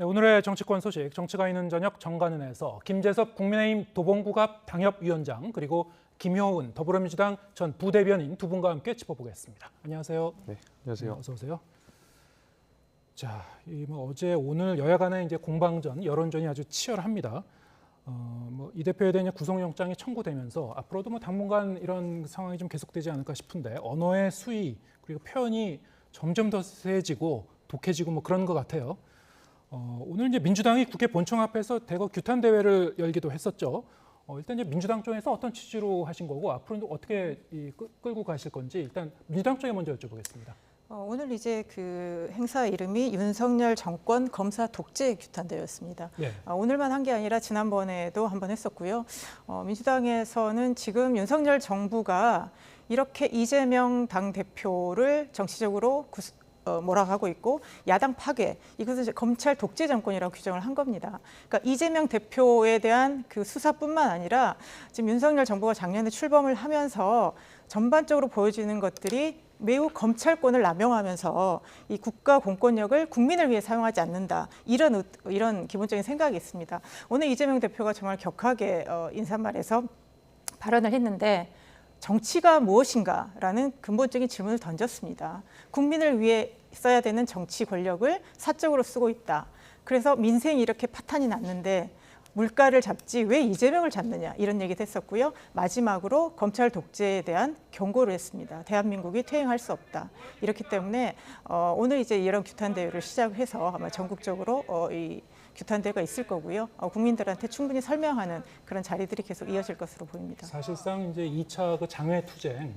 네, 오늘의 정치권 소식 정치가 있는 저녁 정관은에서 김재섭 국민의힘 도봉구갑 당협위원장 그리고 김효은 더불어민주당 전 부대변인 두 분과 함께 짚어보겠습니다. 안녕하세요. 네, 안녕하세요. 어서 오세요. 자, 이 뭐 어제 오늘 여야 간의 이제 공방전 여론전이 아주 치열합니다. 어, 뭐 이 대표에 대한 구속영장이 청구되면서 앞으로도 뭐 당분간 이런 상황이 좀 계속되지 않을까 싶은데 언어의 수위 그리고 표현이 점점 더 세지고 독해지고 뭐 그런 것 같아요. 어, 오늘 이제 민주당이 국회 본청 앞에서 대거 규탄 대회를 열기도 했었죠. 어, 일단 이제 민주당 쪽에서 어떤 취지로 하신 거고 앞으로 어떻게 이, 끌- 끌고 가실 건지 일단 민주당 쪽에 먼저 여쭤보겠습니다. 어, 오늘 이제 그 행사 이름이 윤석열 정권 검사 독재 규탄 대회였습니다. 네. 아, 오늘만 한 게 아니라 지난번에도 한 번 했었고요. 어, 민주당에서는 지금 윤석열 정부가 이렇게 이재명 당 대표를 정치적으로 구, 어, 몰아가고 있고 야당 파괴 이제 검찰 독재 정권이라고 규정을 한 겁니다. 그러니까 이재명 대표에 대한 그 수사뿐만 아니라 지금 윤석열 정부가 작년에 출범을 하면서 전반적으로 보여지는 것들이 매우 검찰권을 남용하면서 이 국가 공권력을 국민을 위해 사용하지 않는다 이런 의- 이런 기본적인 생각이 있습니다. 오늘 이재명 대표가 정말 격하게 어, 인사말에서 발언을 했는데 정치가 무엇인가라는 근본적인 질문을 던졌습니다. 국민을 위해 써야 되는 정치 권력을 사적으로 쓰고 있다. 그래서 민생이 이렇게 파탄이 났는데 물가를 잡지 왜 이재명을 잡느냐 이런 얘기도 했었고요. 마지막으로 검찰 독재에 대한 경고를 했습니다. 대한민국이 퇴행할 수 없다. 이렇기 때문에 어, 오늘 이제 이런 규탄 대회를 시작해서 아마 전국적으로 어, 이 규탄 대회가 있을 거고요. 어, 국민들한테 충분히 설명하는 그런 자리들이 계속 이어질 것으로 보입니다. 사실상 이제 2차 그 장외 투쟁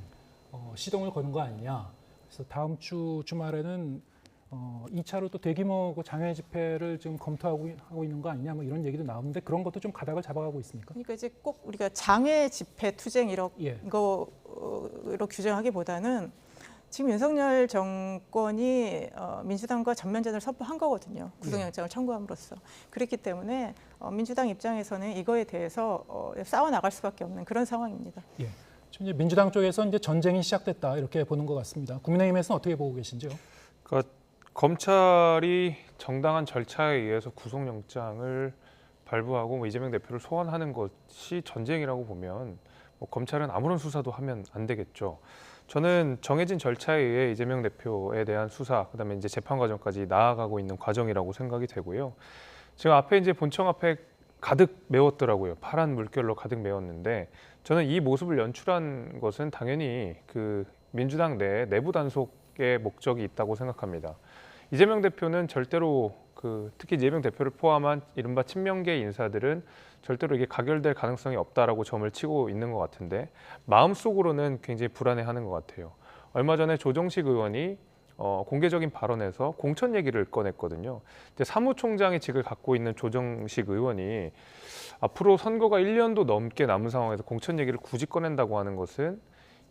어, 시동을 거는 거 아니냐. 그래서 다음 주 주말에는 어, 2차로 또 대규모 그 장외 집회를 지금 검토하고 이- 하고 있는 거 아니냐 뭐 이런 얘기도 나오는데 그런 것도 좀 가닥을 잡아가고 있습니까? 그러니까 이제 꼭 우리가 장외 집회 투쟁 이런 예. 거로 규정하기보다는 지금 윤석열 정권이 어, 민주당과 전면전을 선포한 거거든요. 구속영장을 청구함으로써 그렇기 때문에 어, 민주당 입장에서는 이거에 대해서 어, 싸워 나갈 수밖에 없는 그런 상황입니다. 예. 지금 이제 민주당 쪽에서 이제 전쟁이 시작됐다 이렇게 보는 것 같습니다. 국민의힘에서는 어떻게 보고 계신지요? 그러니까 검찰이 정당한 절차에 의해서 구속영장을 발부하고 뭐 이재명 대표를 소환하는 것이 전쟁이라고 보면 뭐 검찰은 아무런 수사도 하면 안 되겠죠. 저는 정해진 절차에 의해 이재명 대표에 대한 수사, 그다음에 이제 재판 과정까지 나아가고 있는 과정이라고 생각이 되고요. 지금 앞에 이제 본청 앞에 가득 메웠더라고요. 파란 물결로 가득 메웠는데 저는 이 모습을 연출한 것은 당연히 그 민주당 내 내부 단속의 목적이 있다고 생각합니다. 이재명 대표는 절대로 그 특히 이재명 대표를 포함한 이른바 친명계 인사들은 절대로 이게 가결될 가능성이 없다라고 점을 치고 있는 것 같은데 마음속으로는 굉장히 불안해하는 것 같아요. 얼마 전에 조정식 의원이 어, 공개적인 발언에서 공천 얘기를 꺼냈거든요. 이제 사무총장의 직을 갖고 있는 조정식 의원이 앞으로 선거가 1년도 넘게 남은 상황에서 공천 얘기를 굳이 꺼낸다고 하는 것은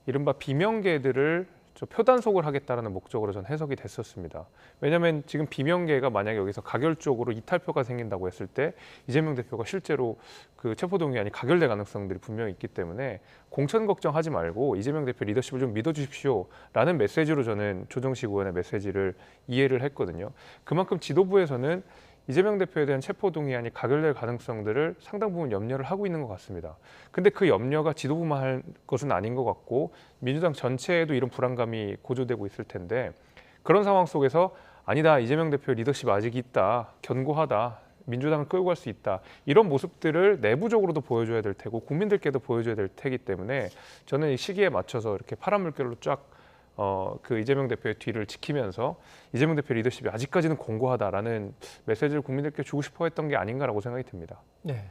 이른바 비명계들을 저 표단속을 하겠다라는 목적으로 전 해석이 됐었습니다. 왜냐하면 지금 비명계가 만약에 여기서 가결적으로 이탈표가 생긴다고 했을 때 이재명 대표가 실제로 그 체포동의안이 가결될 가능성들이 분명히 있기 때문에 공천 걱정하지 말고 이재명 대표 리더십을 좀 믿어주십시오라는 메시지로 저는 조정식 의원의 메시지를 이해를 했거든요. 그만큼 지도부에서는 이재명 대표에 대한 체포동의안이 가결될 가능성들을 상당 부분 염려를 하고 있는 것 같습니다. 근데 그 염려가 지도부만 할 것은 아닌 것 같고 민주당 전체에도 이런 불안감이 고조되고 있을 텐데 그런 상황 속에서 아니다 이재명 대표 리더십 아직 있다 견고하다 민주당을 끌고 갈 수 있다 이런 모습들을 내부적으로도 보여줘야 될 테고 국민들께도 보여줘야 될 테기 때문에 저는 이 시기에 맞춰서 이렇게 파란 물결로 쫙 어, 그 이재명 대표의 뒤를 지키면서 이재명 대표 리더십이 아직까지는 공고하다라는 메시지를 국민들께 주고 싶어 했던 게 아닌가라고 생각이 듭니다. 네.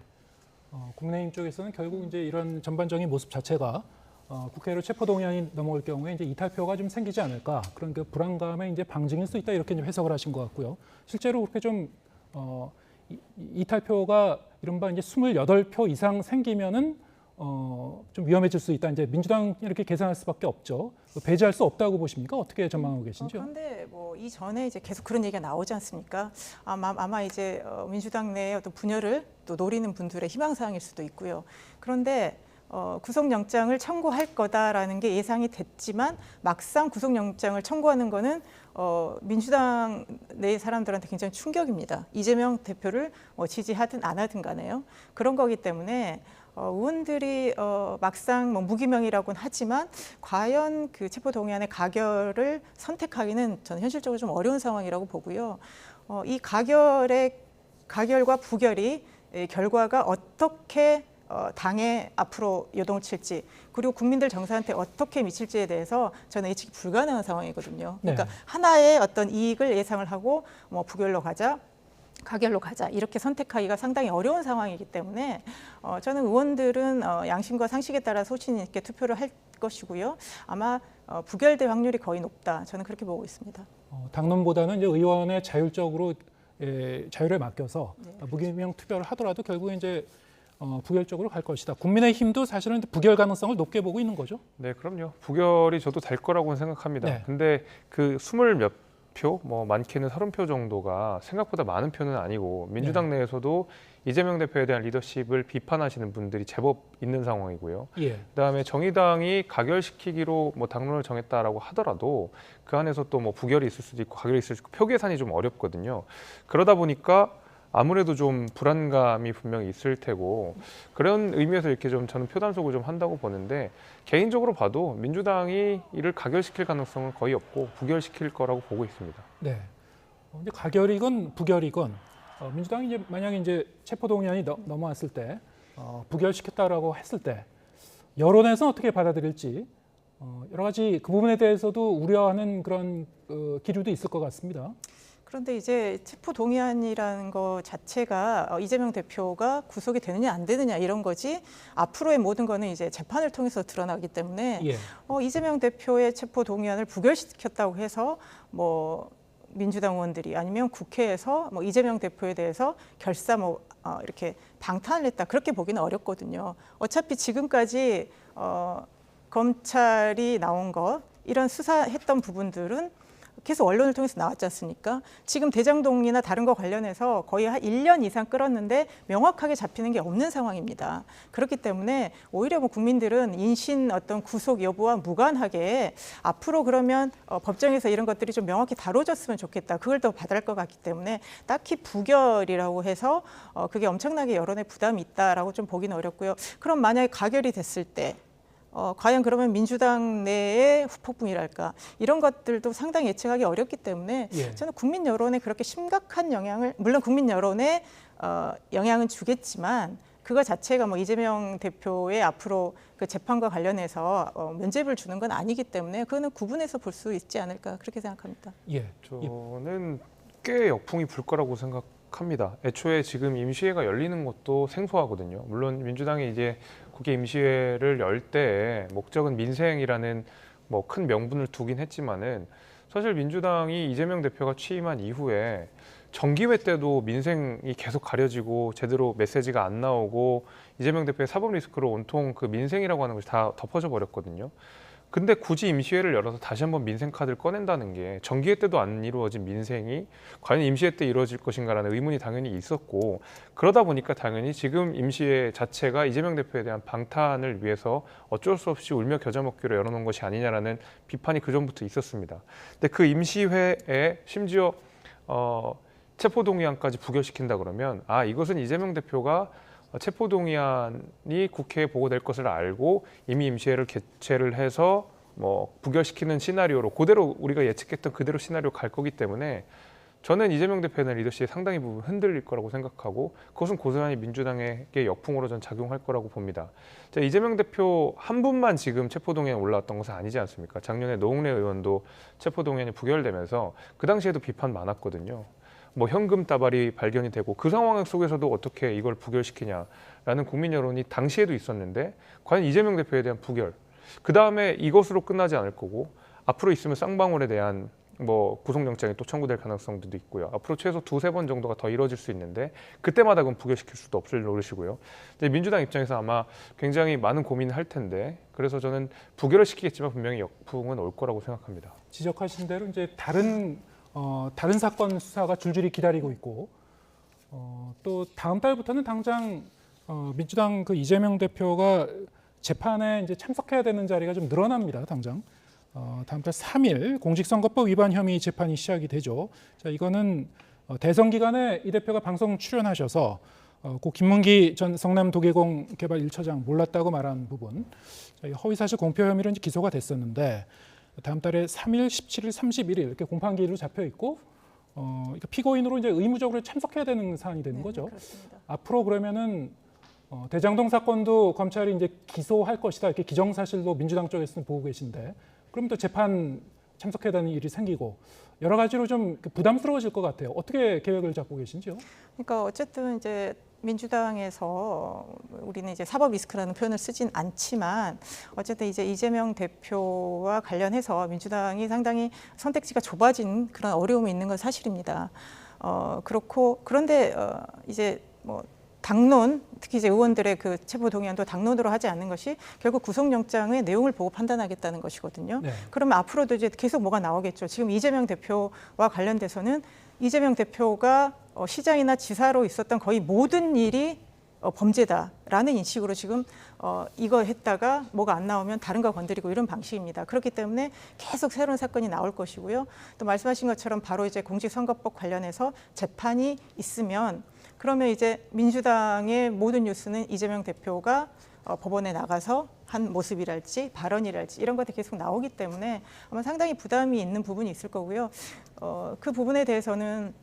어, 국민의힘 쪽에서는 결국 이제 이런 전반적인 모습 자체가 어, 국회로 체포 동의안이 넘어올 경우에 이제 이탈표가 좀 생기지 않을까 그런 그 불안감의 이제 방증일 수 있다 이렇게 좀 해석을 하신 것 같고요. 실제로 그렇게 좀 어, 이, 이탈표가 이른바 이제 28표 이상 생기면은 어, 좀 위험해질 수 있다. 이제 민주당 이렇게 계산할 수밖에 없죠. 배제할 수 없다고 보십니까? 어떻게 전망하고 어, 계신지요? 그런데 뭐 이전에 이제 계속 그런 얘기가 나오지 않습니까? 아마, 아마 이제 어, 민주당 내의 어떤 분열을 또 노리는 분들의 희망 사항일 수도 있고요. 그런데 어, 구속영장을 청구할 거다라는 게 예상이 됐지만 막상 구속영장을 청구하는 거는 어, 민주당 내 사람들한테 굉장히 충격입니다. 이재명 대표를 뭐 지지하든 안 하든 간에요. 그런 거기 때문에 어, 의원들이 어, 막상 뭐 무기명이라고는 하지만 과연 그 체포 동의안의 가결을 선택하기는 저는 현실적으로 좀 어려운 상황이라고 보고요. 어, 이 가결의 가결과 부결이 에, 결과가 어떻게 어, 당에 앞으로 요동을 칠지 그리고 국민들 정서한테 어떻게 미칠지에 대해서 저는 예측이 불가능한 상황이거든요. 그러니까 네. 하나의 어떤 이익을 예상을 하고 뭐 부결로 가자. 가결로 가자 이렇게 선택하기가 상당히 어려운 상황이기 때문에 어, 저는 의원들은 어, 양심과 상식에 따라 소신 있게 투표를 할 것이고요. 아마 어, 부결될 확률이 거의 높다. 저는 그렇게 보고 있습니다. 어, 당론보다는 이제 의원의 자율적으로 예, 자율에 맡겨서 네. 무기명 투표를 하더라도 결국에 이제 어, 부결적으로 갈 것이다. 국민의힘도 사실은 부결 가능성을 높게 보고 있는 거죠. 네, 그럼요. 부결이 저도 될 거라고는 생각합니다. 네. 근데 그 스물 몇 표, 뭐 많게는 서른 표 정도가 생각보다 많은 표는 아니고 민주당 네. 내에서도 이재명 대표에 대한 리더십을 비판하시는 분들이 제법 있는 상황이고요. 예. 그다음에 정의당이 가결시키기로 뭐 당론을 정했다라고 하더라도 그 안에서 또 뭐 부결이 있을 수도 있고 가결이 있을 수도 있고 표 계산이 좀 어렵거든요. 그러다 보니까 아무래도 좀 불안감이 분명히 있을 테고 그런 의미에서 이렇게 좀 저는 표 단속을 좀 한다고 보는데 개인적으로 봐도 민주당이 이를 가결시킬 가능성은 거의 없고 부결시킬 거라고 보고 있습니다. 네. 어, 이제 가결이건 부결이건 어, 민주당이 이제 만약 이제 체포동의안이 너, 넘어왔을 때 어, 부결시켰다라고 했을 때 여론에서 어떻게 받아들일지 어, 여러 가지 그 부분에 대해서도 우려하는 그런 어, 기류도 있을 것 같습니다. 그런데 이제 체포 동의안이라는 것 자체가 어, 이재명 대표가 구속이 되느냐 안 되느냐 이런 거지 앞으로의 모든 거는 이제 재판을 통해서 드러나기 때문에 예. 어, 이재명 대표의 체포 동의안을 부결시켰다고 해서 뭐 민주당 의원들이 아니면 국회에서 뭐 이재명 대표에 대해서 결사 뭐 어, 이렇게 방탄을 했다 그렇게 보기는 어렵거든요. 어차피 지금까지 어, 검찰이 나온 것 이런 수사했던 부분들은 계속 언론을 통해서 나왔지 않습니까? 지금 대장동이나 다른 거 관련해서 거의 한 1년 이상 끌었는데 명확하게 잡히는 게 없는 상황입니다. 그렇기 때문에 오히려 뭐 국민들은 인신 어떤 구속 여부와 무관하게 앞으로 그러면 어, 법정에서 이런 것들이 좀 명확히 다뤄졌으면 좋겠다. 그걸 더 받을 것 같기 때문에 딱히 부결이라고 해서 어, 그게 엄청나게 여론에 부담이 있다라고 좀 보기는 어렵고요. 그럼 만약에 가결이 됐을 때 어, 과연 그러면 민주당 내의 후폭풍이랄까 이런 것들도 상당히 예측하기 어렵기 때문에 예. 저는 국민 여론에 그렇게 심각한 영향을 물론 국민 여론에 어, 영향은 주겠지만 그거 자체가 뭐 이재명 대표의 앞으로 그 재판과 관련해서 어, 면죄부를 주는 건 아니기 때문에 그거는 구분해서 볼 수 있지 않을까 그렇게 생각합니다. 예. 저는 꽤 역풍이 불 거라고 생각 합니다. 애초에 지금 임시회가 열리는 것도 생소하거든요. 물론 민주당이 이제 국회 임시회를 열때 목적은 민생이라는 뭐 큰 명분을 두긴 했지만은 사실 민주당이 이재명 대표가 취임한 이후에 정기회 때도 민생이 계속 가려지고 제대로 메시지가 안 나오고 이재명 대표의 사법 리스크로 온통 그 민생이라고 하는 것이 다 덮어져 버렸거든요. 근데 굳이 임시회를 열어서 다시 한번 민생 카드를 꺼낸다는 게 정기회 때도 안 이루어진 민생이 과연 임시회 때 이루어질 것인가라는 의문이 당연히 있었고 그러다 보니까 당연히 지금 임시회 자체가 이재명 대표에 대한 방탄을 위해서 어쩔 수 없이 울며 겨자 먹기로 열어놓은 것이 아니냐라는 비판이 그 전부터 있었습니다. 근데 그 임시회에 심지어 어, 체포동의안까지 부결시킨다 그러면 아 이것은 이재명 대표가 체포동의안이 국회에 보고될 것을 알고 이미 임시회를 개최를 해서 뭐 부결시키는 시나리오로 그대로 우리가 예측했던 그대로 시나리오 갈 거기 때문에 저는 이재명 대표의 리더십이 상당히 부분 흔들릴 거라고 생각하고 그것은 고스란히 민주당에게 역풍으로 전 작용할 거라고 봅니다. 자, 이재명 대표 한 분만 지금 체포동의안 올라왔던 것은 아니지 않습니까? 작년에 노웅래 의원도 체포동의안이 부결되면서 그 당시에도 비판 많았거든요. 뭐 현금 다발이 발견이 되고 그 상황 속에서도 어떻게 이걸 부결시키냐라는 국민 여론이 당시에도 있었는데 과연 이재명 대표에 대한 부결 그 다음에 이것으로 끝나지 않을 거고 앞으로 있으면 쌍방울에 대한 뭐 구속영장이 또 청구될 가능성도 있고요. 앞으로 최소 두세 번 정도가 더 이뤄질 수 있는데 그때마다 그럼 부결시킬 수도 없을 노릇이고요. 근데 민주당 입장에서 아마 굉장히 많은 고민을 할 텐데 그래서 저는 부결을 시키겠지만 분명히 역풍은 올 거라고 생각합니다. 지적하신 대로 이제 다른 어, 다른 사건 수사가 줄줄이 기다리고 있고 어, 또 다음 달부터는 당장 어, 민주당 그 이재명 대표가 재판에 이제 참석해야 되는 자리가 좀 늘어납니다. 당장 어, 다음 달 3일 공직선거법 위반 혐의 재판이 시작이 되죠. 자 이거는 어, 대선 기간에 이 대표가 방송 출연하셔서 어, 고 김문기 전 성남도계공 개발 1처장 몰랐다고 말한 부분 자, 이 허위사실 공표 혐의로 이제 기소가 됐었는데 다음 달에 3일, 17일, 31일 이렇게 공판기일로 잡혀 있고 어, 그러니까 피고인으로 이제 의무적으로 참석해야 되는 사안이 되는 네, 거죠. 그렇습니다. 앞으로 그러면은 어, 대장동 사건도 검찰이 이제 기소할 것이다 이렇게 기정사실로 민주당 쪽에서는 보고 계신데 그럼 또 재판 참석해야 되는 일이 생기고 여러 가지로 좀 부담스러워질 것 같아요. 어떻게 계획을 잡고 계신지요? 그러니까 어쨌든 이제 민주당에서 우리는 이제 사법 리스크라는 표현을 쓰진 않지만 어쨌든 이제 이재명 대표와 관련해서 민주당이 상당히 선택지가 좁아진 그런 어려움이 있는 건 사실입니다. 어 그렇고 그런데 어 이제 뭐 당론 특히 이제 의원들의 그 체포 동의안도 당론으로 하지 않는 것이 결국 구속영장의 내용을 보고 판단하겠다는 것이거든요. 네. 그러면 앞으로도 이제 계속 뭐가 나오겠죠. 지금 이재명 대표와 관련돼서는 이재명 대표가 어, 시장이나 지사로 있었던 거의 모든 일이 어, 범죄다라는 인식으로 지금 어, 이거 했다가 뭐가 안 나오면 다른 거 건드리고 이런 방식입니다. 그렇기 때문에 계속 새로운 사건이 나올 것이고요. 또 말씀하신 것처럼 바로 이제 공직선거법 관련해서 재판이 있으면 그러면 이제 민주당의 모든 뉴스는 이재명 대표가 어, 법원에 나가서 한 모습이랄지 발언이랄지 이런 것들이 계속 나오기 때문에 아마 상당히 부담이 있는 부분이 있을 거고요. 어, 그 부분에 대해서는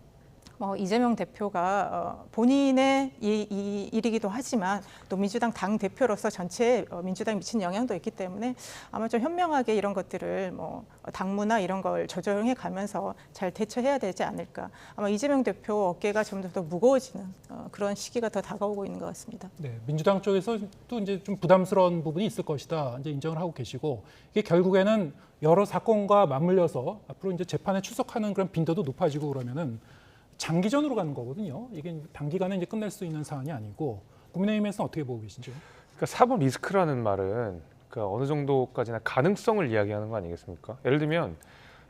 뭐 이재명 대표가 어, 본인의 이, 이 일이기도 하지만 또 민주당 당 대표로서 전체 어, 민주당에 미친 영향도 있기 때문에 아마 좀 현명하게 이런 것들을 뭐 당무나 이런 걸 조정해 가면서 잘 대처해야 되지 않을까. 아마 이재명 대표 어깨가 좀더 무거워지는 어, 그런 시기가 더 다가오고 있는 것 같습니다. 네, 민주당 쪽에서 또 이제 좀 부담스러운 부분이 있을 것이다. 이제 인정을 하고 계시고 이게 결국에는 여러 사건과 맞물려서 앞으로 이제 재판에 출석하는 그런 빈도도 높아지고 그러면은 장기전으로 가는 거거든요. 이게 단기간에 이제 끝낼 수 있는 사안이 아니고 국민의힘에서는 어떻게 보고 계신지요? 그러니까 사법 리스크라는 말은 그 어느 정도까지나 가능성을 이야기하는 거 아니겠습니까? 예를 들면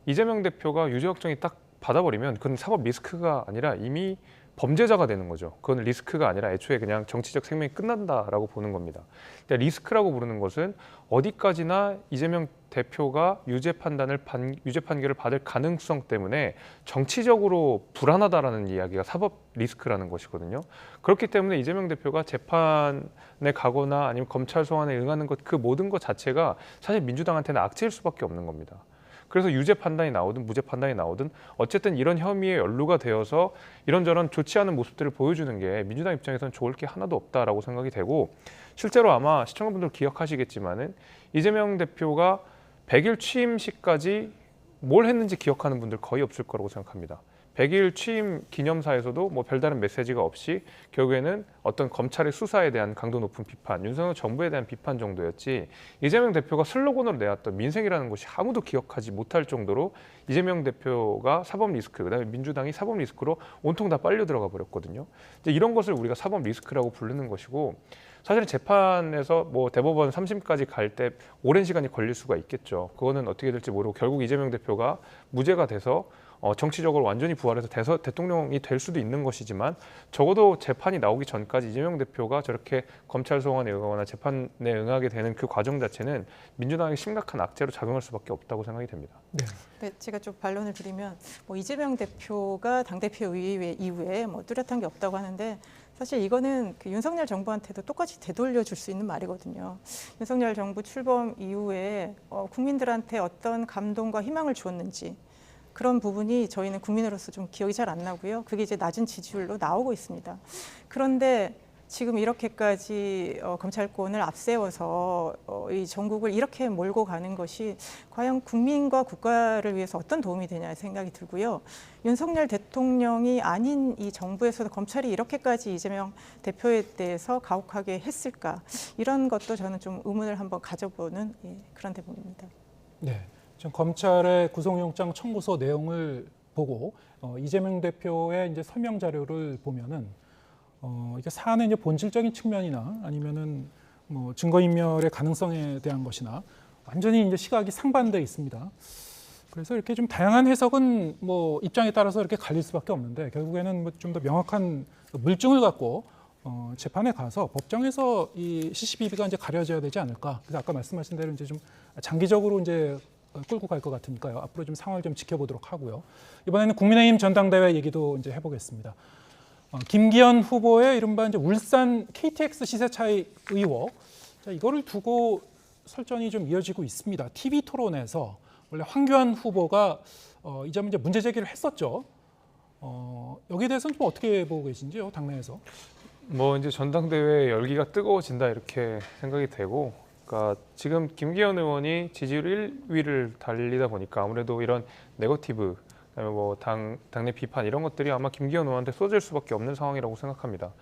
이재명 대표가 유죄 확정이 딱 받아버리면 그건 사법 리스크가 아니라 이미 범죄자가 되는 거죠. 그건 리스크가 아니라 애초에 그냥 정치적 생명이 끝난다라고 보는 겁니다. 근데 리스크라고 부르는 것은 어디까지나 이재명 대표가 유죄 판단을 판, 유죄 판결을 받을 가능성 때문에 정치적으로 불안하다라는 이야기가 사법 리스크라는 것이거든요. 그렇기 때문에 이재명 대표가 재판에 가거나 아니면 검찰 소환에 응하는 것 그 모든 것 자체가 사실 민주당한테는 악재일 수밖에 없는 겁니다. 그래서 유죄 판단이 나오든 무죄 판단이 나오든 어쨌든 이런 혐의에 연루가 되어서 이런저런 좋지 않은 모습들을 보여주는 게 민주당 입장에서는 좋을 게 하나도 없다라고 생각이 되고 실제로 아마 시청자분들 기억하시겠지만은 이재명 대표가 100일 취임식까지 뭘 했는지 기억하는 분들 거의 없을 거라고 생각합니다. 100일 취임 기념사에서도 뭐 별다른 메시지가 없이 결국에는 어떤 검찰의 수사에 대한 강도 높은 비판, 윤석열 정부에 대한 비판 정도였지 이재명 대표가 슬로건으로 내왔던 민생이라는 것이 아무도 기억하지 못할 정도로 이재명 대표가 사법 리스크, 그다음에 민주당이 사법 리스크로 온통 다 빨려 들어가 버렸거든요. 이제 이런 것을 우리가 사법 리스크라고 부르는 것이고 사실은 재판에서 뭐 대법원 3심까지 갈 때 오랜 시간이 걸릴 수가 있겠죠. 그거는 어떻게 될지 모르고 결국 이재명 대표가 무죄가 돼서 어, 정치적으로 완전히 부활해서 대서, 대통령이 될 수도 있는 것이지만 적어도 재판이 나오기 전까지 이재명 대표가 저렇게 검찰 소환에 응하거나 재판에 응하게 되는 그 과정 자체는 민주당에 심각한 악재로 작용할 수밖에 없다고 생각이 됩니다. 네. 네, 제가 좀 반론을 드리면 뭐 이재명 대표가 당 대표 이후에, 이후에 뭐 뚜렷한 게 없다고 하는데 사실 이거는 그 윤석열 정부한테도 똑같이 되돌려 줄 수 있는 말이거든요. 윤석열 정부 출범 이후에 어, 국민들한테 어떤 감동과 희망을 주었는지 그런 부분이 저희는 국민으로서 좀 기억이 잘 안 나고요. 그게 이제 낮은 지지율로 나오고 있습니다. 그런데 지금 이렇게까지 어, 검찰권을 앞세워서 어, 이 전국을 이렇게 몰고 가는 것이 과연 국민과 국가를 위해서 어떤 도움이 되냐 생각이 들고요. 윤석열 대통령이 아닌 이 정부에서도 검찰이 이렇게까지 이재명 대표에 대해서 가혹하게 했을까 이런 것도 저는 좀 의문을 한번 가져보는 예, 그런 대목입니다. 네. 지금 검찰의 구속영장 청구서 내용을 보고 어, 이재명 대표의 이제 설명 자료를 보면은 어, 이게 사안의 이제 본질적인 측면이나 아니면은 뭐 증거인멸의 가능성에 대한 것이나 완전히 이제 시각이 상반돼 있습니다. 그래서 이렇게 좀 다양한 해석은 뭐 입장에 따라서 이렇게 갈릴 수밖에 없는데 결국에는 뭐 좀 더 명확한 물증을 갖고 어, 재판에 가서 법정에서 이 CCBB가 이제 가려져야 되지 않을까. 그래서 아까 말씀하신 대로 이제 좀 장기적으로 이제 어, 끌고 갈 것 같으니까요. 앞으로 좀 상황을 좀 지켜보도록 하고요. 이번에는 국민의힘 전당대회 얘기도 이제 해보겠습니다. 어, 김기현 후보의 이른바 이제 울산 KTX 시세 차이 의혹. 자, 이거를 두고 설전이 좀 이어지고 있습니다. TV 토론에서 원래 황교안 후보가 어, 이점 이제 문제 제기를 했었죠. 어, 여기에 대해서는 좀 어떻게 보고 계신지요, 당내에서? 뭐 이제 전당대회 열기가 뜨거워진다 이렇게 생각이 되고, 그러니까 지금 김기현 의원이 지지율 1위를 달리다 보니까 아무래도 이런 네거티브, 그다음에 뭐 당 당내 비판 이런 것들이 아마 김기현 의원한테 쏟을 수밖에 없는 상황이라고 생각합니다.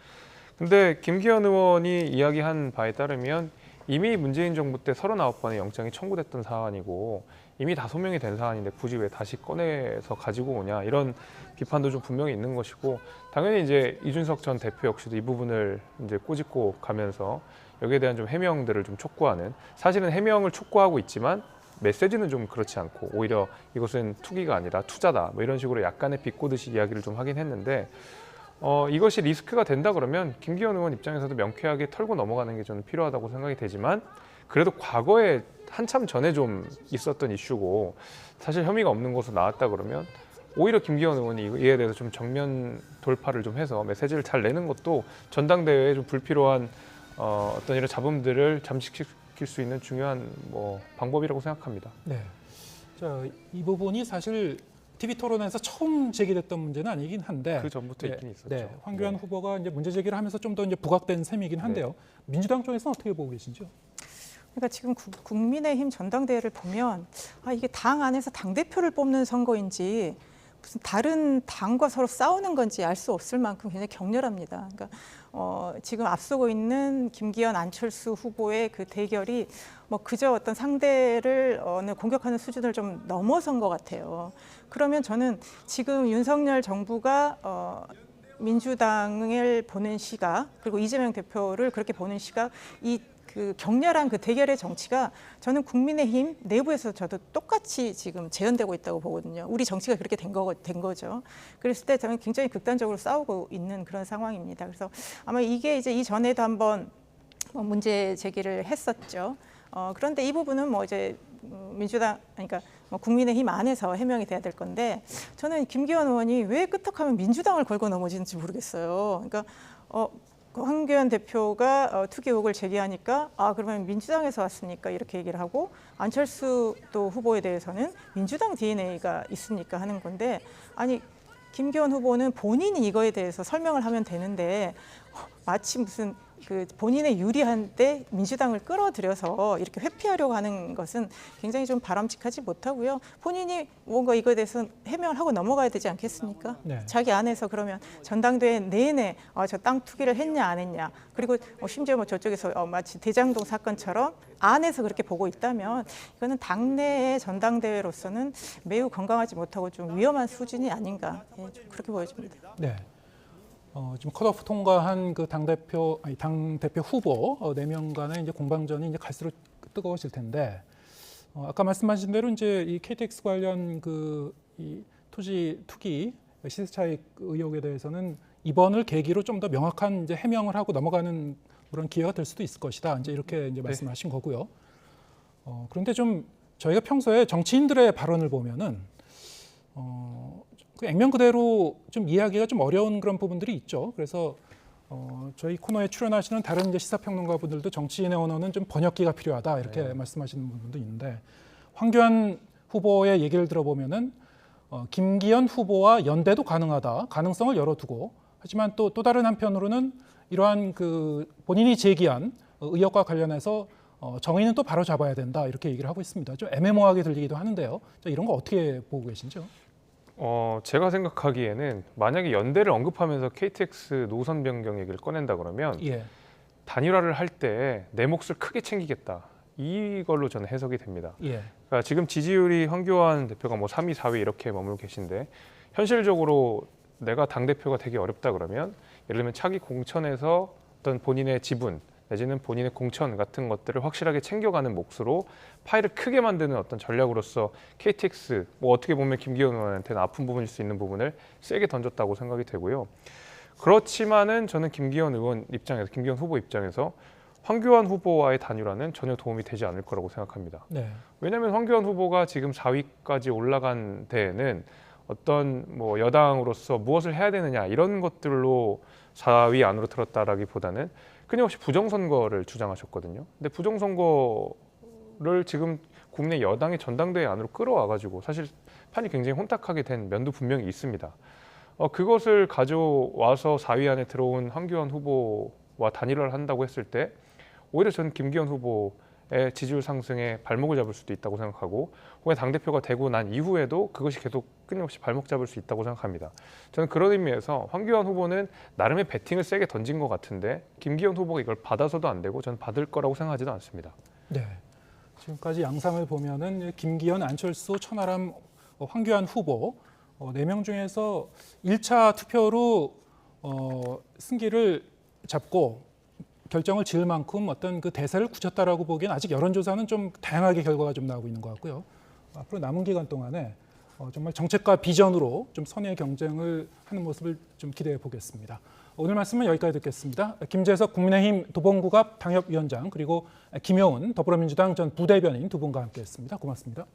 근데 김기현 의원이 이야기한 바에 따르면 이미 문재인 정부 때 39번의 영장이 청구됐던 사안이고 이미 다 소명이 된 사안인데 굳이 왜 다시 꺼내서 가지고 오냐 이런 비판도 좀 분명히 있는 것이고 당연히 이제 이준석 전 대표 역시도 이 부분을 이제 꼬집고 가면서 여기에 대한 좀 해명들을 좀 촉구하는 사실은 해명을 촉구하고 있지만 메시지는 좀 그렇지 않고 오히려 이것은 투기가 아니라 투자다. 뭐 이런 식으로 약간의 비꼬듯이 이야기를 좀 하긴 했는데 어, 이것이 리스크가 된다 그러면 김기현 의원 입장에서도 명쾌하게 털고 넘어가는 게 저는 필요하다고 생각이 되지만 그래도 과거에 한참 전에 좀 있었던 이슈고 사실 혐의가 없는 것으로 나왔다 그러면 오히려 김기현 의원이 이에 대해서 좀 정면 돌파를 좀 해서 메시지를 잘 내는 것도 전당대회에 좀 불필요한 어, 어떤 이런 잡음들을 잠식시킬 수 있는 중요한 뭐 방법이라고 생각합니다. 네. 자, 이 부분이 사실 TV 토론에서 처음 제기됐던 문제는 아니긴 한데 그 전부터 네, 있긴 있었죠. 네, 황교안 네. 후보가 이제 문제 제기를 하면서 좀 더 이제 부각된 셈이긴 한데요. 민주당 쪽에서는 어떻게 보고 계신지요? 그러니까 지금 구- 국민의힘 전당대회를 보면 아 이게 당 안에서 당 대표를 뽑는 선거인지 무슨 다른 당과 서로 싸우는 건지 알 수 없을 만큼 굉장히 격렬합니다. 그러니까 어, 지금 앞서고 있는 김기현 안철수 후보의 그 대결이 뭐 그저 어떤 상대를 어느 공격하는 수준을 좀 넘어선 것 같아요. 그러면 저는 지금 윤석열 정부가 어, 민주당을 보는 시각 그리고 이재명 대표를 그렇게 보는 시각 이 그 격렬한 그 대결의 정치가 저는 국민의힘 내부에서 저도 똑같이 지금 재현되고 있다고 보거든요. 우리 정치가 그렇게 된, 거, 된 거죠. 그랬을 때 저는 굉장히 극단적으로 싸우고 있는 그런 상황입니다. 그래서 아마 이게 이제 이전에도 한번 뭐 문제 제기를 했었죠. 어, 그런데 이 부분은 뭐 이제 음, 민주당 그러니까 뭐 국민의힘 안에서 해명이 돼야 될 건데 저는 김기현 의원이 왜 끄떡하면 민주당을 걸고 넘어지는지 모르겠어요. 그러니까 어, 그 황교안 대표가 어, 투기 의혹을 제기하니까 아 그러면 민주당에서 왔습니까 이렇게 얘기를 하고 안철수 또 후보에 대해서는 민주당 DNA가 있으니까 하는 건데 아니 김기현 후보는 본인이 이거에 대해서 설명을 하면 되는데 어, 마치 무슨 그 본인의 유리한데 민주당을 끌어들여서 이렇게 회피하려고 하는 것은 굉장히 좀 바람직하지 못하고요. 본인이 뭔가 이거에 대해서 해명을 하고 넘어가야 되지 않겠습니까? 네. 자기 안에서 그러면 전당대회 내내 아, 저땅 투기를 했냐 안 했냐 그리고 뭐 심지어 뭐 저쪽에서 어, 마치 대장동 사건처럼 안에서 그렇게 보고 있다면 이거는 당내의 전당대회로서는 매우 건강하지 못하고 좀 위험한 수준이 아닌가 예, 좀 그렇게 보여집니다. 네. 어, 지금 컷오프 통과한 그 당 대표 아니 당 대표 후보 어, 네명 간의 이제 공방전이 이제 갈수록 뜨거워질 텐데 어, 아까 말씀하신 대로 이제 이 KTX 관련 그 이 토지 투기 시세 차익 의혹에 대해서는 이번을 계기로 좀 더 명확한 이제 해명을 하고 넘어가는 그런 기회가 될 수도 있을 것이다. 이제 이렇게 이제 말씀하신 거고요. 어, 그런데 좀 저희가 평소에 정치인들의 발언을 보면은 어, 그 액면 그대로 좀 이해하기가 좀 어려운 그런 부분들이 있죠. 그래서 어, 저희 코너에 출연하시는 다른 이제 시사평론가 분들도 정치인의 언어는 좀 번역기가 필요하다 이렇게 네. 말씀하시는 분들도 있는데 황교안 후보의 얘기를 들어보면은 어, 김기현 후보와 연대도 가능하다 가능성을 열어두고 하지만 또 또 다른 한편으로는 이러한 그 본인이 제기한 어, 의혹과 관련해서 어, 정의는 또 바로 잡아야 된다 이렇게 얘기를 하고 있습니다. 좀 애매모호하게 들리기도 하는데요. 자, 이런 거 어떻게 보고 계신지요? 어, 제가 생각하기에는 만약에 연대를 언급하면서 KTX 노선 변경 얘기를 꺼낸다 그러면 예. 단일화를 할 때 내 몫을 크게 챙기겠다. 이걸로 저는 해석이 됩니다. 예. 그러니까 지금 지지율이 황교안 대표가 뭐 3위, 4위 이렇게 머물고 계신데 현실적으로 내가 당 대표가 되기 어렵다 그러면 예를 들면 차기 공천에서 어떤 본인의 지분 내지는 본인의 공천 같은 것들을 확실하게 챙겨가는 몫으로 파일을 크게 만드는 어떤 전략으로서 KTX 뭐 어떻게 보면 김기현 의원한테는 아픈 부분일 수 있는 부분을 세게 던졌다고 생각이 되고요. 그렇지만은 저는 김기현 의원 입장에서 김기현 후보 입장에서 황교안 후보와의 단일화는 전혀 도움이 되지 않을 거라고 생각합니다. 네. 왜냐하면 황교안 후보가 지금 4위까지 올라간 데에는 어떤 뭐 여당으로서 무엇을 해야 되느냐 이런 것들로 4위 안으로 들었다라기보다는 끊임없이 부정선거를 주장하셨거든요. 근데 부정선거를 지금 국내 여당의 전당대회 안으로 끌어와가지고 사실 판이 굉장히 혼탁하게 된 면도 분명히 있습니다. 어, 그것을 가져와서 4위 안에 들어온 황교안 후보와 단일화를 한다고 했을 때 오히려 저는 김기현 후보의 지지율 상승에 발목을 잡을 수도 있다고 생각하고 혹은 당 대표가 되고 난 이후에도 그것이 계속 끊임없이 발목 잡을 수 있다고 생각합니다. 저는 그런 의미에서 황교안 후보는 나름의 배팅을 세게 던진 것 같은데 김기현 후보가 이걸 받아서도 안 되고 저는 받을 거라고 생각하지도 않습니다. 네. 지금까지 양상을 보면은 김기현, 안철수, 천하람, 어, 황교안 후보 어, 네명 중에서 1차 투표로 어, 승기를 잡고 결정을 지을 만큼 어떤 그 대세를 굳혔다라고 보기엔 아직 여론조사는 좀 다양하게 결과가 좀 나오고 있는 것 같고요. 앞으로 남은 기간 동안에 어, 정말 정책과 비전으로 좀 선의 경쟁을 하는 모습을 좀 기대해 보겠습니다. 오늘 말씀은 여기까지 듣겠습니다. 김재석 국민의힘 도봉구갑 당협위원장 그리고 김영훈 더불어민주당 전 부대변인 두 분과 함께했습니다. 고맙습니다.